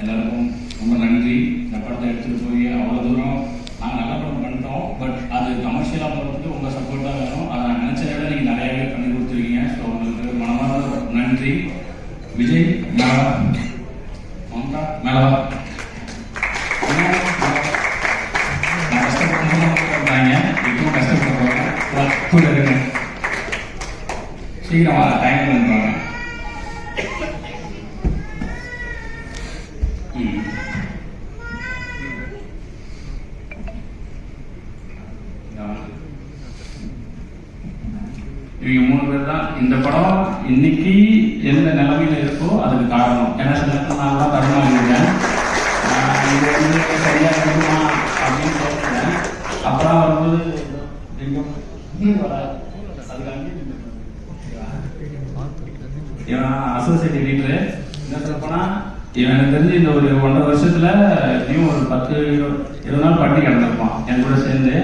எல்லாருக்கும் ரொம்ப நன்றி. இந்த படத்தை எடுத்துகிட்டு போய் அவ்வளோ தூரம் நாங்கள் நல்ல படம் பண்ணிட்டோம். பட் அது கமர்ஷியலாக போகிறதுக்கு உங்கள் சப்போர்ட் தான் வேணும். அதை நான் நினச்சதை விட நீங்கள் நிறையாவே பண்ணி கொடுத்துருக்கீங்க. ஸோ உங்களுக்கு மனமார்ந்த நன்றி. விஜய் மேலவா? மம்தா மேலவா? நான் கஷ்டப்பட்டாங்க கஷ்டப்படுறாங்க கூட இருக்கேன். சீக்கிரம் இவங்க மூணு பேர் தான். இந்த படம் இன்னைக்கு எந்த நிலைமையில இருக்கோ அதுக்கு காரணம். ஏன்னா சில நேரத்தில் நான் தான் தருணம் இருந்தேன் இது வந்து சரியா இருக்குமா அப்படின்னு சொல்லிட்டேன் அப்புறம் வரும்போது இவன் அசோசியேட் எடிட்டர் என்ன சொல்லப்போனா எனக்கு தெரிஞ்சு இந்த ஒரு ஒன்றரை வருஷத்துல எப்படியும் ஒரு பத்து இருபது நாள் பட்டி கிடந்திருப்பான். என் கூட சேர்ந்து.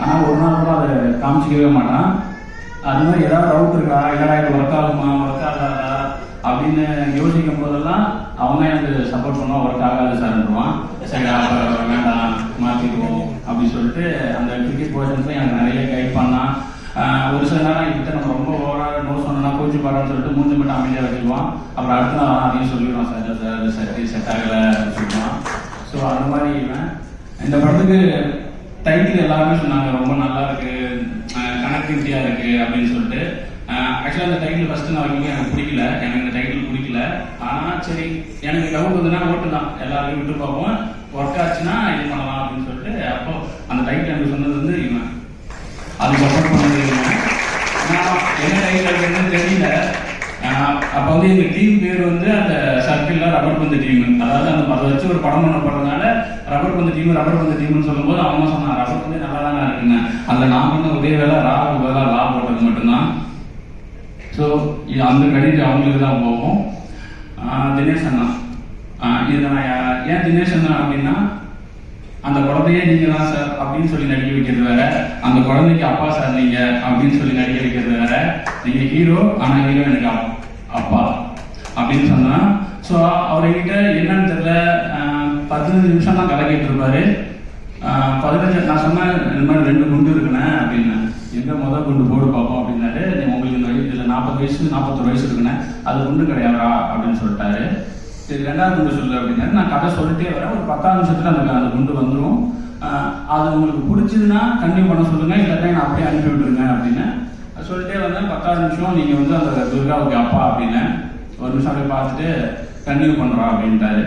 ஆனா ஒரு நாள் கூட அதை காமிச்சிக்கவே மாட்டான். அது மாதிரி ஏதாவது டவுட் இருக்கா? இல்லடா இது ஒர்க் ஆகுமா? ஒர்க் ஆகாதா? அப்படின்னு யோசிக்கும் போதெல்லாம் அவங்க எனக்கு சப்போர்ட் பண்ணுவான் ஒர்க் ஆகாது சார்ன்றுவான் சரி வேண்டாம் மாத்திக்குவோம் அப்படின்னு சொல்லிட்டு அந்த கிரிக்கெட் போர்ஷன்ஸ்ல எனக்கு நிறைய கைட் பண்ணான். ஒரு சில நேரம் கிட்ட நம்ம ரொம்ப ஓவரா நோ சொன்னா கோச்சு பாடான்னு சொல்லிட்டு மூஞ்சி மட்டும் அமைதியாக வச்சுக்குவான். அப்புறம் அடுத்த நாள் அதையும் சொல்லிடுவான் சார் சார் அது சரி செட் ஆகலை சொல்லுவான் ஸோ அந்த மாதிரி இவன். இந்த படத்துக்கு டைட்டில் எல்லாருமே சொன்னாங்க. ரொம்ப நல்லா இருக்கு. கனெக்டிவிட்டியா இருக்கு அப்படின்னு சொல்லிட்டு. ஆக்சுவலாக அந்த டைட்டில் ஃபர்ஸ்ட் நான் வைக்கும்போது எனக்கு பிடிக்கல. எனக்கு இந்த டைட்டில் பிடிக்கல. ஆனா சரி எனக்கு டவுட் வந்துன்னா ஓட்டு தான். எல்லாருக்கும் விட்டு பார்ப்போம் ஒர்க் ஆச்சுன்னா இது பண்ணலாம் அப்படின்னு சொல்லிட்டு அப்போ அந்த டைட்டில் எனக்கு சொன்னது வந்து இவன். அது சப்போர்ட் பண்ணது நான் என்ன டைட்டில் அப்படின்னு தெரியல. அப்ப வந்து எங்க டீம் பேர் வந்து அந்த சர்க்கிள்ல ரப்பர் பந்து டீம் அதாவது அந்த அதை வச்சு ஒரு படம் பண்ண போறதுனால ரப்பர் பந்து டீம் ரப்பர் பந்து டீம்னு சொல்லும்போது அவங்க சொன்னாங்க ரப்பர் பந்து நல்லா தானே இருக்குங்க? அதுல நான் பண்ண ஒரே வேலை ரா வேலை லா போட்டது மட்டும்தான். ஸோ இது அந்த கிரெடிட் அவங்களுக்கு தான் போகும். தினேஷ் அண்ணா. இது நான் ஏன் தினேஷ் அண்ணா அப்படின்னா அந்த குழந்தையே நீங்க தான் சார் அப்படின்னு சொல்லி நடிக்க வைக்கிறது வேற. அந்த குழந்தைக்கு அப்பா சார் நீங்க அப்படின்னு சொல்லி நடிக்க வைக்கிறது வேற. நீங்க ஹீரோ ஆனா ஹீரோ எனக்கு அப்பா. அப்பா அப்படின்னு சொன்னா. ஸோ அவர்கிட்ட என்னன்னு தெரியல. பதினஞ்சு நிமிஷம் தான் கதை கேட்டிருப்பாரு. பதினஞ்சு நான் சொன்னேன் இந்த மாதிரி ரெண்டு குண்டு இருக்குண்ணே அப்படின்னு. எங்க முதல் குண்டு போடு பார்ப்போம் அப்படின்னாரு. உங்களுக்கு இந்த வயசு இல்லை நாற்பது வயசு நாற்பத்தொரு வயசு இருக்குண்ணே. அது குண்டு கிடையாதா அப்படின்னு சொல்லிட்டாரு. சரி ரெண்டாவது குண்டு சொல்லு அப்படின்னாரு. நான் கதை சொல்லிட்டே வரேன். ஒரு பத்தாம் நிமிஷத்துல அந்த அந்த குண்டு வந்துடும் அது உங்களுக்கு பிடிச்சதுன்னா கண்டிப்பாக பண்ண சொல்லுங்க. இல்லாட்டா நான் அப்படியே அனுப்பி விட்டுருங்க அப்படின்னு சொல்லிட்டே வந்தேன். பத்தாவது நிமிஷம் நீங்கள் வந்து அந்த துர்காவுக்கு அப்பா அப்படின்னு ஒரு நிமிஷம் அப்படியே பார்த்துட்டு கண்டினியூ பண்றா அப்படின்ட்டாரு.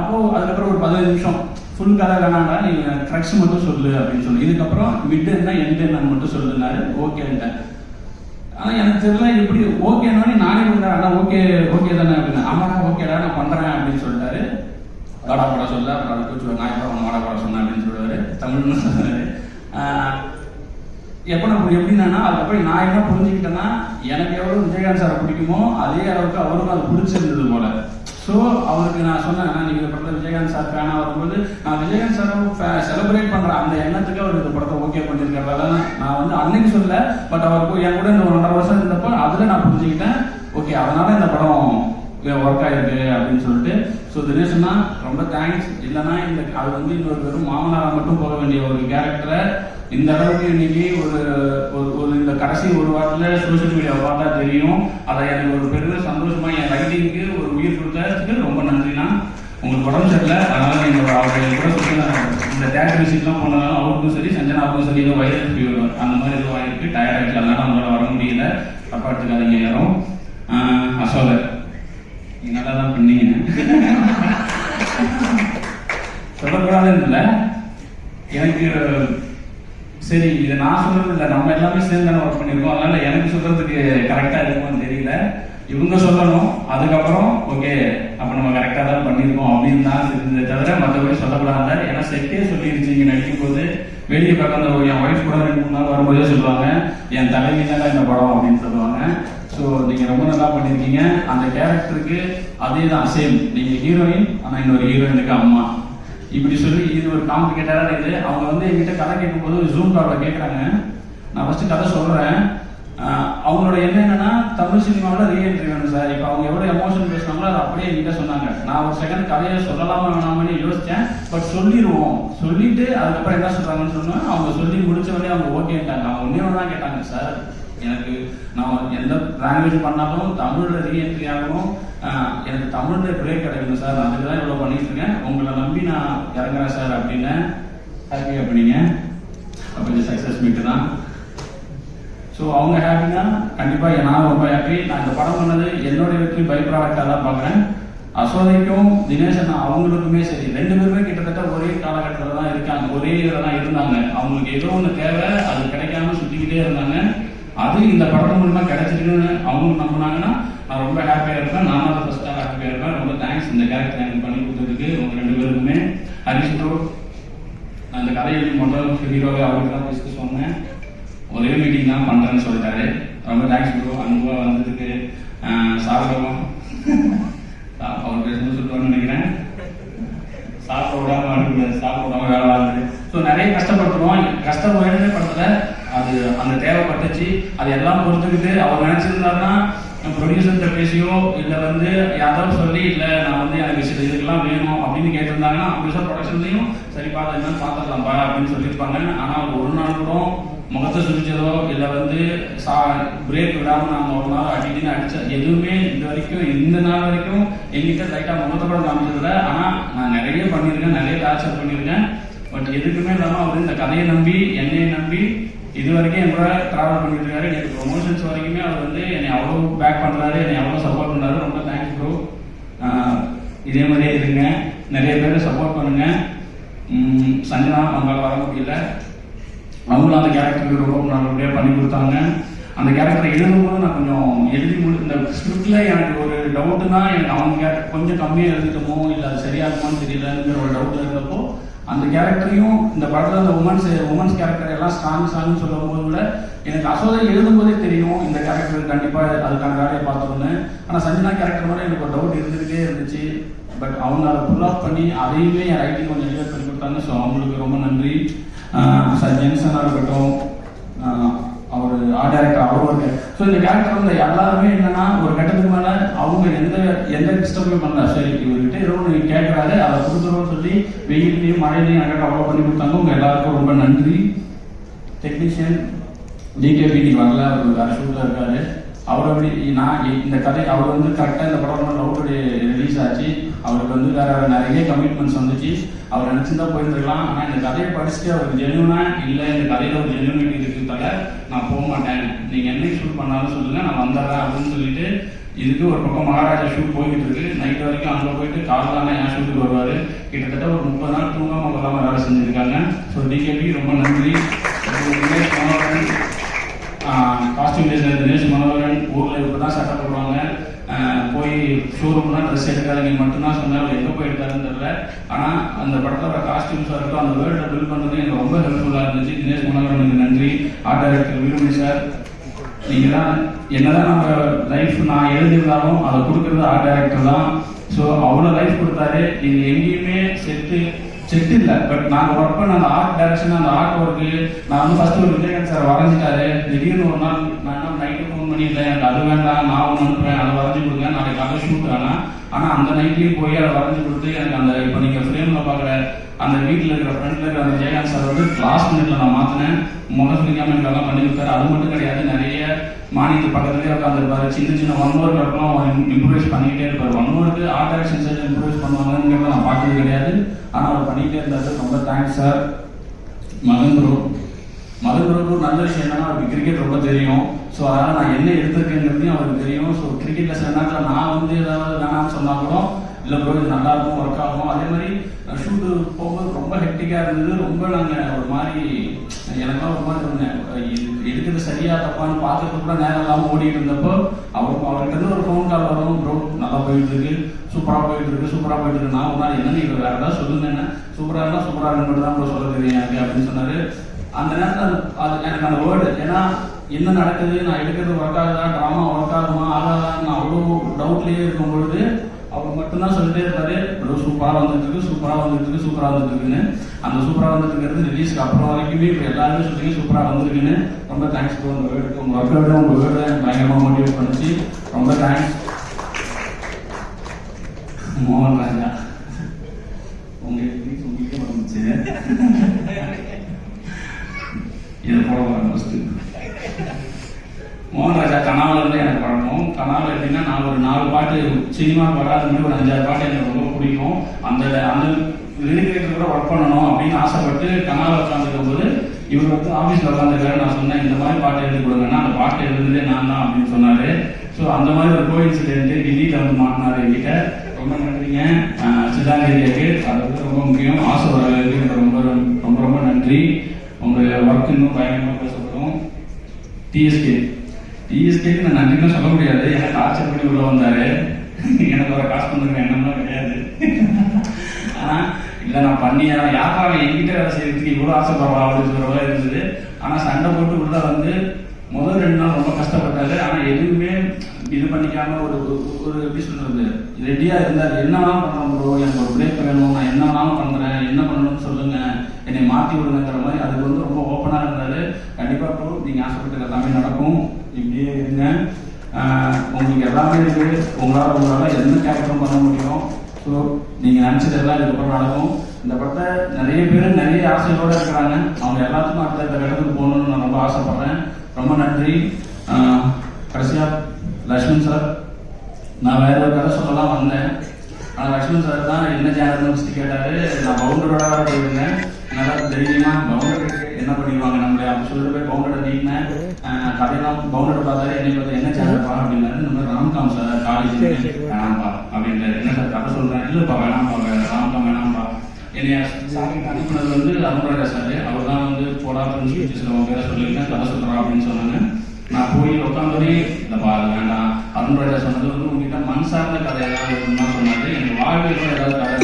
அப்போ அதுக்கப்புறம் ஒரு பதினஞ்சு நிமிஷம் ஃபுல் கதை வேணாண்டா நீங்கள் ட்ரக்ஸ் மட்டும் சொல்லு அப்படின்னு சொல்லி. இதுக்கப்புறம் மிட் என்ன எண்ட் என்னன்னு மட்டும் சொல்லுனாரு ஓகேன்ட்டேன் ஆனால் எனக்கு தெரியல எப்படி ஓகேன்னு நானே பண்ணுறேன் ஆனால் ஓகே ஓகே தானே அப்படின்னு. ஆமாடா ஓகேடா நான் பண்ணுறேன் அப்படின்னு சொல்லிட்டாரு. வாடா படம் சொல்ல. அப்புறம் அதை கூச்சு நான் எப்போ வாடா படம் சொன்னேன் அப்படின்னு சொல்லுவார். தமிழ்னு சொன்னார் எப்போ நான் எப்படின்னா அதுக்கப்புறம் நான் என்ன புரிஞ்சுக்கிட்டேன்னா எனக்கு எவ்வளவு விஜயகாந்த் சாரை பிடிக்குமோ அதே அளவுக்கு அவருக்கும் அது பிடிச்சிருந்தது போல. ஸோ அவருக்கு நான் சொன்னேன் நான் நீங்க இந்த படத்தில் விஜயகாந்த் சார் ஃபேனாக வரும்போது நான் விஜயகாந்த் சாரை செலிப்ரேட் பண்ற அந்த எண்ணத்துக்கு அவர் இந்த படத்தை ஓகே பண்ணியிருக்கிறதால நான் வந்து அன்னைக்கு சொல்ல பட் அவருக்கு என் கூட இந்த ஒன்றரை வருஷம் இருந்தப்போ அதில் நான் புரிஞ்சுக்கிட்டேன் ஓகே அதனால இந்த படம் ஒர்க் ஆயிருக்கு அப்படின்னு சொல்லிட்டு. ஸோ தினேஷ்னா ரொம்ப தேங்க்ஸ் இல்லைன்னா இந்த அது வந்து இன்னொரு வெறும் மாமனாரா மட்டும் போக வேண்டிய ஒரு கேரக்டரை இந்த அளவுக்கு இன்னைக்கு ஒரு ஒரு ஒரு இந்த கடைசி ஒரு வாரத்தில் சோஷியல் மீடியாவை பார்த்தா தெரியும். அதை எனக்கு ஒரு பெரிய சந்தோஷமா என் ரைட்டிங்க்கு ஒரு உயிர் கொடுத்ததுக்கு ரொம்ப நன்றிண்ணா. உங்களுக்கு உடம்பு சரியில்லை அதனால நீங்க அவருடைய கூட சுத்தின இந்த தேட்டர் விசிட்லாம் போனதால அவருக்கும் சரி சஞ்சனாவுக்கும் சரி ஏதோ வைரல் ஃபீவர் அந்த மாதிரி எதுவும் ஆயிருக்கு. டயர்ட் ஆயிடுச்சு. அதனால அவங்களால வர முடியல. தப்பா எடுத்துக்காதீங்க யாரும் ஆஹ் அசோகர் நல்லா தான் பண்ணீங்க. சொல்லக்கூடாதுன்னு இல்லை. எனக்கு சரி இதை நான் சொல்றது இல்லை. நம்ம எல்லாமே சேர்ந்து தானே ஒர்க் பண்ணியிருக்கோம். அதனால எனக்கு சொல்றதுக்கு கரெக்டா இருக்குமான்னு தெரியல. இவங்க சொல்லணும். அதுக்கப்புறம் ஓகே அப்ப நம்ம கரெக்டா தான் பண்ணியிருக்கோம் அப்படின்னு தான் தெரிஞ்சதை தவிர மற்றபடி சொல்லப்படாத ஏன்னா செட்டே சொல்லிருச்சு இங்க நடிக்கும் போது வெளியே பக்கம் அந்த என் ஒய்ஃப் கூட ரெண்டு மூணு நாள் வரும்போதே சொல்லுவாங்க என் தலைவி தான் இந்த படம்? அப்படின்னு சொல்லுவாங்க. ஸோ நீங்க ரொம்ப நல்லா பண்ணிருக்கீங்க அந்த கேரக்டருக்கு அதே தான் சேம் நீங்க ஹீரோயின் ஆனா இன்னொரு ஹீரோயினுக்கு அம்மா. இப்படி சொல்லி இது ஒரு காம்ப்ளிகேட்டடான இது? அவங்க வந்து என்கிட்ட கதை கேட்கும்போது ஜூம் காலில் கேட்குறாங்க. நான் ஃபஸ்ட்டு கதை சொல்கிறேன் அவங்களோட எண்ணம் என்னன்னா தமிழ் சினிமாவில் ரீஎன்ட்ரி வேணும் சார். இப்போ அவங்க எவ்வளோ எமோஷன் பேசினாங்களோ அதை அப்படியே என்கிட்ட சொன்னாங்க. நான் ஒரு செகண்ட் கதையை சொல்லலாமா வேணாமன்னு யோசித்தேன் பட் சொல்லிடுவோம் சொல்லிட்டு அதுக்கப்புறம் என்ன சொல்கிறாங்கன்னு சொன்னால் அவங்க சொல்லி முடிச்ச உடனே அவங்க ஓகேட்டாங்க அவங்க ஒன்றே ஒன்று தான் கேட்டாங்க சார். எனக்கு நான் எந்த லாங்குவேஜ் பண்ணாலும் தமிழ்ல ரீஎன்ட்ரி ஆகணும். எனக்கு தமிழ்ல பிரேக் கிடைக்கணும் சார். அதுக்கு தான் இவ்வளோ பண்ணிட்டு இருக்கேன். உங்களை நம்பி நான் இறங்குறேன் சார் அப்படின்னு ஹாப்பி அப்படிங்க அப்போ சக்சஸ் சக்ஸஸ் மீட்டு தான். ஸோ அவங்க ஹாப்பினா கண்டிப்பாக நான் ரொம்ப ஹாப்பி நான் இந்த படம் பண்ணது என்னோட வெற்றி பை ப்ராடக்டாக தான் பார்க்குறேன். அசோதைக்கும் தினேஷன் அவங்களுக்குமே சரி. ரெண்டு பேருமே கிட்டத்தட்ட ஒரே காலகட்டத்தில் தான் இருக்காங்க. ஒரே இதில் தான் இருந்தாங்க. அவங்களுக்கு ஏதோ ஒன்று தேவை. அது கிடைக்காம சுற்றிக்கிட்டே இருந்தாங்க. அது இந்த படத்து மூலமா கிடைச்சிருக்குன்னு அவங்க நம்பினாங்கன்னா நான் ரொம்ப ஹாப்பியாக இருப்பேன். நானும் அதை ஃபஸ்ட்டாக ஹாப்பியாக இருப்பேன். ரொம்ப தேங்க்ஸ் இந்த கேரக்டர் எனக்கு பண்ணி கொடுத்ததுக்கு. உங்க ரெண்டு பேருக்குமே. ஹரிஷ் ப்ரோ அந்த கதை எழுதி மட்டும் ஹீரோவே அவருக்கு தான் ஃபஸ்ட்டு சொன்னேன். ஒரே மீட்டிங் தான் பண்றேன்னு சொல்லிட்டாரு. ரொம்ப தேங்க்ஸ் ப்ரோ அன்பா வந்ததுக்கு சாப்பிடவும் அவர் பேசணும்னு சொல்லுவான்னு நினைக்கிறேன். சாப்பிட விடாம அனுப்புறது சாப்பிட விடாம வேலை வாங்குது ஸோ நிறைய கஷ்டப்பட்டுருவோம் கஷ்டம் வேணுமே படத்துல. அது அந்த தேவைப்பட்டுச்சு. அது எல்லாம் பொறுத்துக்கிட்டு அவர் நினைச்சிருந்தாருன்னா ப்ரொடியூசர்கிட்ட பேசியோ இல்லை வந்து யாராவது சொல்லி இல்லை நான் வந்து எனக்கு சில இதுக்கெல்லாம் வேணும் அப்படின்னு கேட்டிருந்தாங்கன்னா அவங்க ப்ரொடக்ஷன்லையும் சரி பார்த்து என்னன்னு பார்த்துக்கலாம்ப்பா அப்படின்னு சொல்லியிருப்பாங்க. ஆனால் ஒரு நாள் கூட முகத்தை சுழிச்சதோ இல்லை வந்து சா பிரேக் விடாமல் நாங்கள் ஒரு நாள் அடிக்கடி அடிச்ச எதுவுமே இது வரைக்கும் இந்த நாள் வரைக்கும் எங்கிட்ட லைட்டாக முகத்தை கூட காமிச்சதில்ல. ஆனால் நான் நிறைய பண்ணியிருக்கேன் நிறைய டார்ச்சர் பண்ணியிருக்கேன். பட் எதுக்குமே இல்லாமல் அவர் இந்த கதையை நம்பி என்னையை நம்பி இது வரைக்கும் என் கூட ட்ராவல் பண்ணிட்டு இருக்காரு எனக்கு ப்ரொமோஷன்ஸ் வரைக்குமே அவர் வந்து என்னை அவ்வளோ பேக் பண்ணுறாரு என்னை அவ்வளோ சப்போர்ட் பண்ணுறாரு ரொம்ப தேங்க்ஸ் ப்ரோ இதே மாதிரியே இருங்க. நிறைய பேர் சப்போர்ட் பண்ணுங்க. சஞ்சனா அவங்களால வர முடியல. அவங்களும் அந்த கேரக்டருக்கு ரொம்ப நல்லபடியாக பண்ணி கொடுத்தாங்க. அந்த கேரக்டரை எழுதும்போது நான் கொஞ்சம் எழுதி முடி இந்த ஸ்கிரிப்டில் எனக்கு ஒரு டவுட்டுனா எனக்கு அவங்க கேரக்டர் கொஞ்சம் கம்மியாக எழுதிட்டோமோ இல்லை அது சரியாக இருக்குமான்னு தெரியலங்கிற ஒரு டவுட் இருந்தப்போ அந்த கேரக்டரையும் இந்த படத்தில் அந்த உமன்ஸ் உமன்ஸ் கேரக்டர் எல்லாம் ஸ்ட்ராங் ஸ்ட்ராங்னு சொல்லும் போது கூட எனக்கு அசோதை எழுதும்போதே தெரியும் இந்த கேரக்டர் கண்டிப்பாக அதுக்கான வேலையை பார்த்தோம்னு. ஆனால் சஞ்சனா கேரக்டர் மாதிரி எனக்கு ஒரு டவுட் இருந்துகிட்டே இருந்துச்சு. பட் அவங்க அதை ஃபுல் ஆஃப் பண்ணி அதையுமே என் ரைட்டிங் கொஞ்சம் எலிவேட் பண்ணி கொடுத்தாங்க. ஸோ அவங்களுக்கு ரொம்ப நன்றி. சார் இருக்கட்டும் அவர் ஆர்ட் டைரக்டர் அவரும் இருக்கு ஸோ இந்த கேரக்டர் வந்து எல்லாருமே என்னன்னா ஒரு கட்டத்துக்கு மேல அவங்க எந்த எந்த டிஸ்டர்பும் பண்ணல. சரி இவர்கிட்ட ஏதோ ஒன்று கேட்கறாரு அதை கொடுத்துருவோம்னு சொல்லி வெயிலையும் மழையிலையும் எனக்கு அவ்வளோ பண்ணி கொடுத்தாங்க. உங்க எல்லாருக்கும் ரொம்ப நன்றி. டெக்னீஷியன் டிகேபி நீ வரல. அவர் வேற ஷூட்ல இருக்காரு. அவர் அப்படி நான் இந்த கதை அவர் வந்து கரெக்டாக இந்த படம் லவ் ரிலீஸ் ஆச்சு. அவருக்கு வந்து வேற நிறைய கமிட்மெண்ட்ஸ் வந்துச்சு. அவர் நினச்சிருந்தா போயிருந்துருக்கலாம். ஆனால் இந்த கதையை படிச்சுட்டு அவருக்கு ஜெனுவனா இல்லை இந்த கதையில் ஒரு ஜென்யூனிட்டி இருக்கிறதால நான் போக மாட்டேன். நீங்கள் என்ன ஷூட் பண்ணாலும் சொல்லுங்க. நான் வந்துடுறேன் அப்படின்னு சொல்லிட்டு இதுக்கு ஒரு பக்கம் மகாராஜா ஷூட் போய்கிட்டு இருக்கு. நைட் வரைக்கும் அங்கே போயிட்டு காலையில் என் ஷூட்டுக்கு வருவார்? கிட்டத்தட்ட ஒரு முப்பது நாள் தூங்காமல் கொள்ளாம வேலை செஞ்சுருக்காங்க. ஸோ டிகேபி ரொம்ப நன்றி. காஸ்டியூம் டிசைனர் தினேஷ் மனோகரன் ஊரில் இப்போ தான் சட்டை போடுவாங்க. போய் ஷோரூம்லாம் ட்ரெஸ் எடுக்காதீங்க மட்டும்தான் சொன்னார். எங்கே போய் எடுத்தாருன்னு தெரியல. ஆனால் அந்த படத்தோட காஸ்டியூம்ஸாக இருக்கும் அந்த வேர்ல்டை பில்ட் பண்ணுறது எனக்கு ரொம்ப ஹெல்ப்ஃபுல்லாக இருந்துச்சு. தினேஷ் மனோகரனுக்கு நன்றி. ஆர்ட் டைரக்டர் வீரமணி சார் நீங்கள் தான் என்னதான் நம்ம லைஃப் நான் எழுதியிருந்தாலும் அதை கொடுக்குறது ஆர்ட் டைரக்டர் தான். ஸோ அவ்வளோ லைஃப் கொடுத்தாரு. இது எங்கேயுமே செட்டு செட் இல்லை பட் நாங்கள் ஒர்க் பண்ண அந்த ஆர்ட் டைரக்ஷன் அந்த ஆர்ட் ஒர்க்கு நான் வந்து ஃபர்ஸ்ட் ஒரு விஜயகாந்த் சார் வரைஞ்சிட்டாரு. திடீர்னு ஒரு நாள் நான் நைட்டு ஃபோன் பண்ணியிருந்தேன். எனக்கு அது வேண்டாம் நான் ஒன்று அனுப்புறேன் அதை வரைஞ்சி கொடுங்க நாளைக்கு அதை ஷூட் ஆனால் ஆனால் அந்த நைட்லேயும் போய் அதை வரைஞ்சி கொடுத்து எனக்கு அந்த இப்போ நீங்கள் ஃப்ரேமில் பார்க்குற அந்த வீட்டில் இருக்கிற ஃப்ரெண்டில் இருக்கிற அந்த ஜெயகாந்த் சார் வந்து கிளாஸ் மினிட்ல நான் மாற்றினேன் முகம் பிடிக்காம எங்களெல்லாம் பண்ணி கொடுத்தாரு. அது மட்டும் கிடையாது நிறைய மானியத்து பக்கத்துலேயே உட்காந்துருப்பாரு சின்ன சின்ன ஒன் ஒர்க்கெல்லாம் அவர் இம்ப்ரூவைஸ் பண்ணிக்கிட்டே இருப்பார். One work art action side improvise பண்ணுவாங்கிறத நான் பார்த்தது கிடையாது. ஆனால் அவர் பண்ணிக்கிட்டே இருந்தாரு. ரொம்ப தேங்க்ஸ் சார் மகன் ப்ரோ மகன் ப்ரோக்கு நல்ல விஷயம் என்னன்னா அவருக்கு கிரிக்கெட் ரொம்ப தெரியும். ஸோ அதனால் நான் என்ன எடுத்திருக்கேங்கிறதையும் அவருக்கு தெரியும். ஸோ கிரிக்கெட்டில் சில நேரத்தில் நான் வந்து ஏதாவது வேணாம்னு சொன்னால் கூட இல்லை ப்ரோ இது நல்லா இருக்கும் ஒர்க் ஆகும்? அதே மாதிரி ஷூட்டு போகும்போது ரொம்ப ஹெக்டிக்காக இருந்தது. ரொம்ப நாங்கள் ஒரு மாதிரி எனக்கெல்லாம் ஒரு மாதிரி இருந்தேன். எடுக்கிறது சரியா தப்பான்னு பார்க்கறது கூட நேரம் இல்லாமல் ஓடிட்டு இருந்தப்போ அவருக்கு அவருக்கு வந்து ஒரு ஃபோன் கால் வரும். ப்ரோ நல்லா போயிட்டு இருக்கு. சூப்பராக போயிட்டு இருக்கு சூப்பராக போயிட்டு இருக்கு. நான் ஒரு நாள் என்ன நீங்கள் வேறு ஏதாவது சொல்லுங்க என்ன சூப்பராக இருந்தால் சூப்பராக இருக்கு மட்டும் தான் ப்ரோ சொல்ல தெரியும் எனக்கு அப்படின்னு சொன்னாரு. அந்த நேரத்தில் அது- எனக்கு அந்த வேர்டு ஏன்னா என்ன நடக்குது நான் எடுக்கிறது ஒர்க் ஆகுதா ட்ராமா ஒர்க் ஆகுமா ஆகாதான்னு நான் அவ்வளோ டவுட்லேயே இருக்கும் பொழுது அவர் மட்டும்தான் சொல்லிட்டே இருந்தாரு இவ்வளோ சூப்பராக வந்துட்டு இருக்கு சூப்பராக வந்துட்டு இருக்கு சூப்பராக வந்துட்டு இருக்குன்னு அந்த சூப்பராக வந்துட்டு இருக்கிறது ரிலீஸ்க்கு அப்புறம் வரைக்குமே இப்போ எல்லாருமே சொல்லி சூப்பராக வந்திருக்குன்னு. ரொம்ப தேங்க்ஸ் ப்ரோ உங்கள் வீடு உங்கள் ஒர்க்கோட உங்கள் வீடு பயங்கரமாக மோட்டிவேட் பண்ணிச்சு. ரொம்ப தேங்க்ஸ் மோகன் ராஜா. உங்களுக்கு உங்களுக்கே வந்துச்சு இதை போல வரேன் ஃபஸ்ட்டு மோகன்ராஜா கனாவில் இருந்து எனக்கு பழக்கம் கனாவில் எப்படின்னா நான் ஒரு நாலு பாட்டு சினிமா வராத மாதிரி ஒரு அஞ்சாறு பாட்டு எனக்கு ரொம்ப பிடிக்கும். அந்த அந்த லிரிக்ரேட்டர் கூட ஒர்க் பண்ணணும் அப்படின்னு ஆசைப்பட்டு கனாவில் உட்காந்துருக்கும் போது இவர் வந்து ஆஃபீஸில் உட்காந்துருக்காரு நான் சொன்னேன் இந்த மாதிரி பாட்டு எழுதி கொடுங்கன்னா அந்த பாட்டு எழுதுனதே நான் தான் அப்படின்னு சொன்னார். ஸோ அந்த மாதிரி ஒரு கோயின்சிடென்ட் டெல்லியில் வந்து மாட்டினார் என்கிட்ட. ரொம்ப நன்றிங்க. சிதாங்கேரியாக்கு அது வந்து ரொம்ப முக்கியம். ஆசை வரவேற்கு எனக்கு ரொம்ப ரொம்ப ரொம்ப நன்றி. உங்களுடைய ஒர்க் இன்னும் பயங்கரமாக பேசப்படும். டிஎஸ்கே கேட்டு நான் நன்றின்னு சொல்ல முடியாது. எனக்கு டார்ச்சர் பண்ணி உள்ள வந்தாரு. எனக்கு ஒரு காசு பண்ணுங்க எண்ணம்லாம் கிடையாது. ஆனா இல்ல நான் பண்ணியா? வியாபாரம் என்கிட்ட வேலை செய்யறதுக்கு இவ்வளோ ஆசைப்படுறா? அப்படின்னு சொல்ற இருந்தது. ஆனா சண்டை போட்டு உள்ள வந்து முதல் ரெண்டு நாள் ரொம்ப கஷ்டப்பட்டாரு. ஆனா எதுவுமே இது பண்ணிக்காம ஒரு ஒரு- எப்படி சொல்றது? ரெடியா இருந்தார். என்னெல்லாம் வேணாலும் ப்ரோ எனக்கு ஒரு பிரேக் வேணும். நான் என்னெல்லாம் பண்றேன்? என்ன பண்ணணும்னு சொல்லுங்க. என்னை மாத்தி விடுங்கிற மாதிரி அதுக்கு வந்து ரொம்ப ஓப்பனா இருந்தாரு. கண்டிப்பா ப்ரோ நீங்க ஆசைப்பட்ட எல்லாமே நடக்கும். இப்படியே இருங்க உங்களுக்கு எல்லாமே இருக்கு. உங்களால உங்களால என்ன கேரக்டரும் பண்ண முடியும்? ஸோ நீங்க நினைச்சது எல்லாம் இதுக்கப்புறம் நடக்கும். இந்த படத்தை நிறைய பேர் நிறைய ஆசைகளோடு இருக்கிறாங்க. அவங்க எல்லாத்துக்கும் அடுத்த இந்த கட்டத்துக்கு போகணும்னு நான் ரொம்ப ஆசைப்படுறேன். ரொம்ப நன்றி. கடைசியாக கடைசியா லக்ஷ்மண் சார் நான் வேற ஒரு கதை சொல்லலாம் வந்தேன். ஆனால் லக்ஷ்மண் சார் தான் என்ன சேனல்னு கேட்டார் கேட்டாரு. நான் பவுண்டரோட போயிருந்தேன் நல்லா தைரியமா பவுண்டர் என்ன பண்ணிடுவாங்க நம்மளே? அப்படி சொல்லிட்டு போய் பவுண்டரை நீட்டினேன் கதையெல்லாம் பவுண்டரை பார்த்தாரு என்னை பார்த்து என்ன பா அப்படின்னாரு இந்த மாதிரி ராம்காம் சார் காலேஜ் வேணாம்பா அப்படின்றாரு. என்ன சார் கதை சொல்றேன்? இல்லைப்பா வேணாம்பா வே- ராம்காம் வேணாம்பா. என்னைய சாமி அனுப்புனது வந்து அருண்ராஜா சார் அவர் தான் வந்து போடா ஃப்ரெண்ட்ஸ் சில உங்க பேரை சொல்லியிருக்கேன் கதை சொல்றா அப்படின்னு சொன்னாங்க. நான் போய் உட்காந்தோடனே இந்த பாரு வேண்டாம். அருண்ராஜா சொன்னது வந்து உங்ககிட்ட மண் சார்ந்த கதை ஏதாவது சொன்னாரு. எனக்கு வாழ்வில் ஏதாவது கதை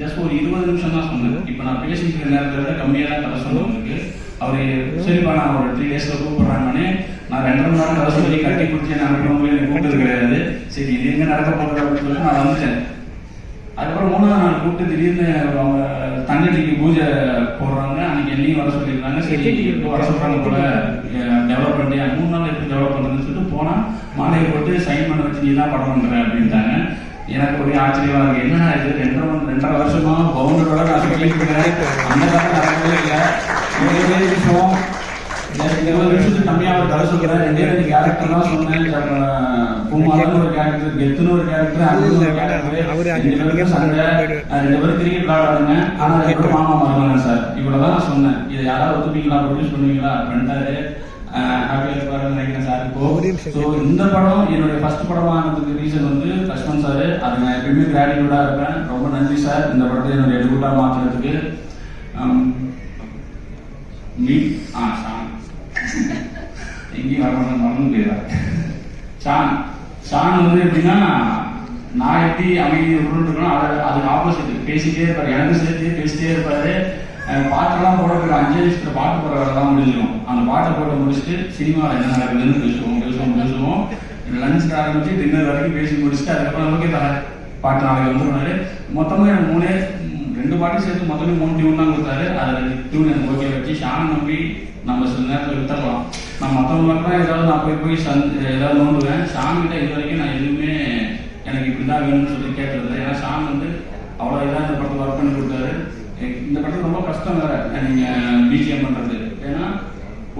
ஜஸ்ட் ஒரு இருபது நிமிஷம் தான் சொன்னேன். இப்போ நான் பேசிட்டு இருக்க நேரத்தை விட கம்மியாக தான் கதை சொல்லுவதுக்கு அவரு சரிப்பா நான் ஒரு த்ரீ டேஸ்ல கூப்பிடுறாங்கன்னு நான் ரெண்டரை மணி நேரம் கதை சொல்லி கட்டி பிடிச்சி நான் எனக்கு கூப்பிட்டது கிடையாது. சரி இது எங்க நடக்க போகுது அப்படின்னு சொல்லி நான் வந்துட்டேன். அதுக்கப்புறம் மூணாவது நாள் கூப்பிட்டு திடீர்னு அவங்க தங்கச்சிக்கு பூஜை போடுறாங்க. அன்னைக்கு என்னையும் வர சொல்லியிருந்தாங்க சரி இப்போ வர சொல்றாங்க போல டெவலப் பண்ணி மூணு நாள் எப்படி டெவலப் பண்ணுறதுன்னு சொல்லிட்டு போனா மாலையை போட்டு சைன் பண்ண வச்சு நீ தான் படம் பண்ற அப்படின்ட்டாங்க. எனக்கு ஒரே ஆச்சரியமா இருக்கு. என்னடா இது? ரெண்டரை மணி- ரெண்டரை வருஷமா பவுண்டரோட நான் சொல்லிட்டு இருக்கிறேன் அந்த காலம் நடக்கவே இல்லை. விஷயம் எனக்கு இருபது நிமிஷத்துக்கு கம்மியா ஒரு கதை சொல்றேன். ரெண்டே ரெண்டு கேரக்டர் தான் சொன்னேன். பூமாலன் ஒரு கேரக்டர் கெத்துன்னு ஒரு கேரக்டர் அண்ணன் ஒரு கேரக்டர் ரெண்டு பேரும் நிமிஷம் சண்டை. ரெண்டு பேரும் கிரிக்கெட் விளையாடுறாங்க ஆனா ரெண்டு மாமா சார். இவ்வளவுதான் நான் சொன்னேன். இதை யாராவது ஒத்துப்பீங்களா? பண்ணுவீங்களா? பண்ணிட்டாரு ஹாப்பியா இருப்பாருன்னு நினைக்கிறேன் சார் இப்போ அவரையும் ஸோ இந்த படம் என்னுடைய ஃபர்ஸ்ட் படமா ஆனதுக்கு ரீசன் வந்து லக்ஷ்மண் சார் அது நான் எப்பயுமே கிராட்டிடியூடா இருப்பேன். ரொம்ப நன்றி சார் இந்த படத்தை என்னுடைய டெபியூட்டா மாத்துறதுக்கு. மீ ஆ ஷான் எங்கேயும் வரமாட்டேன் மறந்து போயிடுறேன் ஷான் ஷான் வந்து எப்படின்னா நான் எப்படி அமைதி இருக்கணும் அது அதுக்கு ஆப்போசிட் பேசிட்டே இருப்பாரு. எனக்கு சேர்த்து பேசிட்டே இருப்பாரு. பாட்டெல்லாம் போட அஞ்சு நிமிஷத்துல பாட்டு போட முடிஞ்சிடும். அந்த பாட்டை போட்டு முடிச்சுட்டு சினிமாவில் என்ன நடக்குதுன்னு பேசுவோம் பேசுவோம் பேசுவோம். லஞ்ச் ஆரம்பிச்சு டின்னர் வரைக்கும் பேசி முடிச்சுட்டு அதுக்கப்புறம் ஓகே தர பாட்டு நாளைக்கு வந்துருவாரு மொத்தமாக எனக்கு மூணு ரெண்டு பாட்டும் சேர்த்து மொத்தமே மூணு டியூன் தான் கொடுத்தாரு. அதில் டியூன் எனக்கு ஓகே வச்சு ஷான் நம்பி நம்ம சில நேரத்தில் வித்தரலாம் நான் மற்றவங்களுக்குலாம் ஏதாவது நான் போய் போய் சந் ஏதாவது நோண்டுவேன். ஷான் கிட்ட இது வரைக்கும் நான் எதுவுமே எனக்கு இப்படி தான் வேணும்னு சொல்லி கேட்டது ஏன்னா ஷான் வந்து அவ்வளோ இதாக இந்த படத்தில் ஒர்க் பண்ணி கொடுத்தாரு. இந்த படத்தில் ரொம்ப கஷ்டம் வேற. நீங்கள் பிஜிஎம் பண்ணுறது ஏன்னா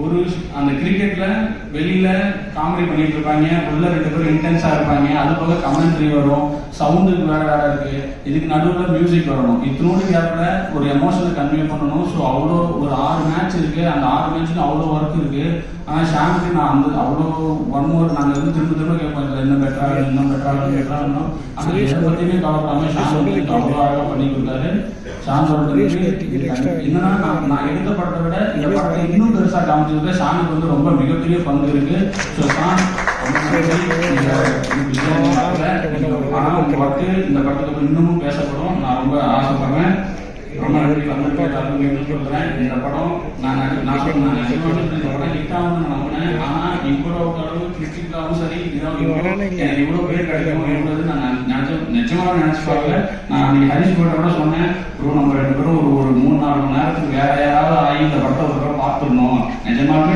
ஒரு அந்த கிரிக்கெட்ல வெளியில காமெடி பண்ணிட்டு இருப்பாங்க. உள்ள ரெண்டு பேரும் இன்டென்ஸா இருப்பாங்க. அது போக கமெண்ட்ரி வரும். சவுண்டுக்கு வேற வேற இருக்கு. இதுக்கு நடுவுல மியூசிக் வரணும். இத்தனோடு கேப்ல ஒரு எமோஷனை கன்வே பண்ணணும். ஸோ அவ்வளோ ஒரு ஆறு மேட்ச் இருக்கு. அந்த ஆறு மேட்ச்சுக்கு அவ்வளோ ஒர்க் இருக்கு. ஆனா ஷாம்பி நான் அந்த அவ்வளோ ஒன் ஓவர் நாங்கள் வந்து திரும்ப திரும்ப கேட்போம் இதுல என்ன பெட்டரா இன்னும் பெட்டரா பெட்டரா இன்னும் அந்த எதை பத்தியுமே கவலைப்படாம ஷாம் அவ்வளோ அழகாக பண்ணி கொடுத்தாரு. நான் நான் எடுத்த படத்தை விட இந்த படத்தை இன்னும் பெருசா காமிச்சதுல ஷானுக்கு வந்து ரொம்ப மிகப்பெரிய பங்கு இருக்கு. ஸோ ஷான். இந்த ஆனா உங்க படத்துக்கு இன்னமும் பேசப்படும். நான் ரொம்ப ஆசைப்படுறேன். ரொம்ப சொல்றேன் இந்த படம் நான் நான் சொன்னேன் இந்த நம்பினேன் ஆனா இவ்வளவு அளவு சரி இவ்வளவு பேர் கிடைக்கும் இவ்வளவு நான் நினைச்ச நிஜமா நினைச்சு பார்க்கல நான் அன்னைக்கு ஹரிஷ் கூட சொன்னேன் ப்ரோ நம்ம ரெண்டு பேரும் ஒரு ஒரு மூணு நாலு மணி நேரத்துக்கு வேற யாராவது ஆகி இந்த படத்தை ஒரு பார்த்துடணும் நிஜமாவே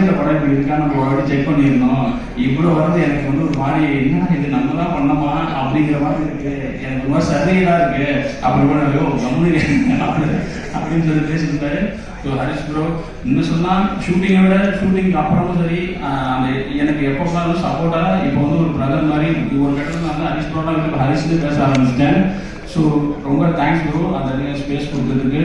இந்த படம் நம்ம ஒரு செக் பண்ணியிருந்தோம். இவ்வளவு வந்து எனக்கு வந்து ஒரு மாதிரி என்ன இது நம்ம தான் பண்ணோமா? அப்படிங்கிற மாதிரி இருக்கு. எனக்கு ரொம்ப சர்வையா இருக்கு. அப்படி கூட கம்முனு அப்படி அப்படின்னு சொல்லி பேசியிருந்தாரு. ஸோ ஹரிஷ் ப்ரோ இன்னும் சொன்னால் ஷூட்டிங்கை விட ஷூட்டிங்க்கு அப்புறமும் சரி அந்த எனக்கு எப்போ பார்த்தாலும் சப்போர்ட்டாக இப்போ வந்து ஒரு பிரதர் மாதிரி ஒரு கட்டத்தில் நான் வந்து ஹரிஷ் ப்ரோனா இப்போ ஹரிஷ்னு பேச ஆரம்பிச்சிட்டேன். ஸோ ரொம்ப தேங்க்ஸ் ப்ரோ அந்த ஸ்பேஸ் கொடுத்ததுக்கு.